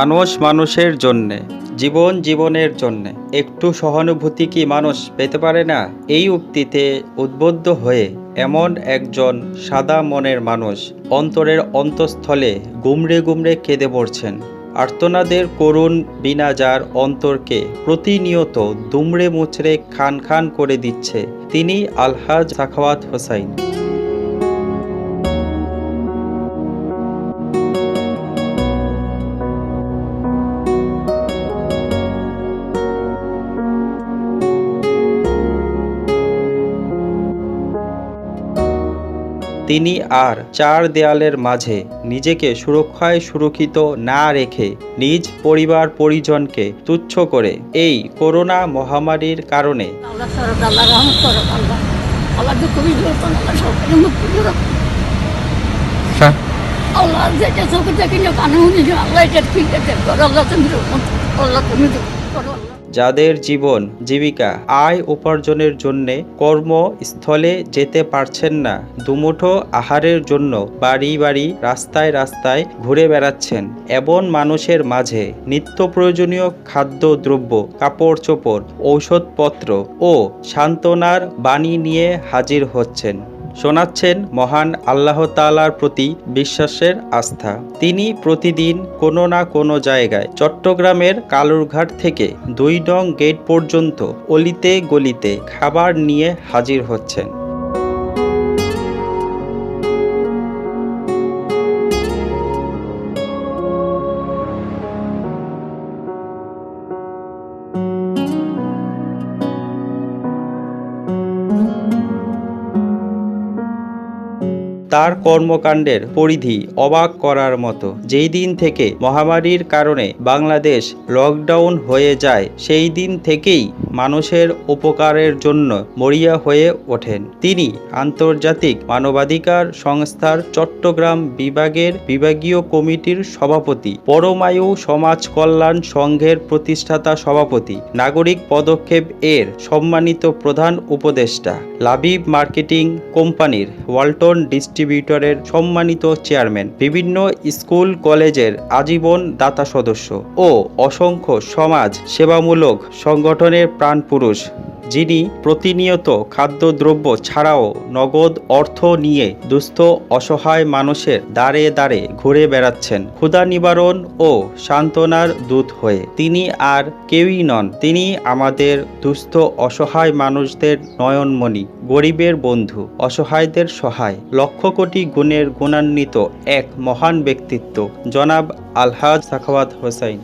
মানুষ মানুষের জন্যে, জীবন জীবনের জন্যে। একটু সহানুভূতি কি মানুষ পেতে পারে না? এই উক্তিতে উদ্বুদ্ধ হয়ে এমন একজন সাদা মনের মানুষ অন্তরের অন্তঃস্থলে গুমড়ে গুমড়ে কেঁদে পড়ছেন। আর্তনাদের করুণ বিনাজার অন্তরকে প্রতিনিয়ত দুমড়ে মুচড়ে খান খান করে দিচ্ছে। তিনি আলহাজ সাখাওয়াত হোসাইন। তিনি আর চার দেয়ালের মাঝে নিজেকে সুরক্ষায় সুরক্ষিত না রেখে নিজ পরিবার পরিজনকে তুচ্ছ করে এই করোনা মহামারীর কারণে। আল্লাহ যেটা চোখে দেখি না কানে শুনি এটা ঠিক আছে। তুমি আল্লাহ তুমি করো আল্লাহ। যাদের জীবন, জীবিকা, আয় উপার্জনের জন্যে কর্মস্থলে যেতে পারছেন না, দুমুঠো আহারের জন্য বাড়ি বাড়ি, রাস্তায় রাস্তায় ঘুরে বেড়াচ্ছেন এমন মানুষের মাঝে নিত্য প্রয়োজনীয় খাদ্য, দ্রব্য, কাপড় চোপড়, ঔষধপত্র ও সান্ত্বনার বাণী নিয়ে হাজির হচ্ছেন। শোনাচ্ছেন মহান আল্লাহ তালার প্রতি বিশ্বাসের আস্থা। তিনি প্রতিদিন কোনো না কোনো জায়গায় চট্টগ্রামের কালুরঘাট থেকে দুই নং গেট পর্যন্ত অলিতে গলিতে খাবার নিয়ে হাজির হচ্ছেন। তার কর্মকাণ্ডের পরিধি অবাক করার মতো। যেই দিন থেকে মহামারীর কারণে বাংলাদেশ লকডাউন হয়ে যায়, সেই দিন থেকেই মানুষের উপকারের জন্য মরিয়া হয়ে ওঠেন। তিনি আন্তর্জাতিক মানবাধিকার সংস্থার চট্টগ্রাম বিভাগের বিভাগীয় কমিটির সভাপতি, পরমায়ু সমাজ কল্যাণ সংঘের প্রতিষ্ঠাতা সভাপতি, নাগরিক পদক্ষেপ এর সম্মানিত প্রধান উপদেষ্টা, লাবিব মার্কেটিং কোম্পানির ওয়ালটন ডিস্ট্রিবিউটরের সম্মানিত চেয়ারম্যান বিভিন্ন স্কুল, কলেজের আজীবন দাতা সদস্য ও অসংখ্য সমাজ সেবামূলক সংগঠনের প্রাণপুরুষ যিনি প্রতিনিয়ত খাদ্যদ্রব্য ছাড়াও নগদ অর্থ নিয়ে দুস্থ, অসহায় মানুষের দাঁড়ে দাঁড়ে ঘুরে বেড়াচ্ছেন। ক্ষুধা নিবারণ ও সান্ত্বনার দূত হয়ে তিনি আর কেউই নন। তিনি আমাদের দুস্থ, অসহায় মানুষদের নয়নমণি, গরিবের বন্ধু, অসহায়দের সহায়, লক্ষ কোটি গুণের গুণান্বিত এক মহান ব্যক্তিত্ব, জনাব আলহাজ সাখাওয়াত হোসাইন।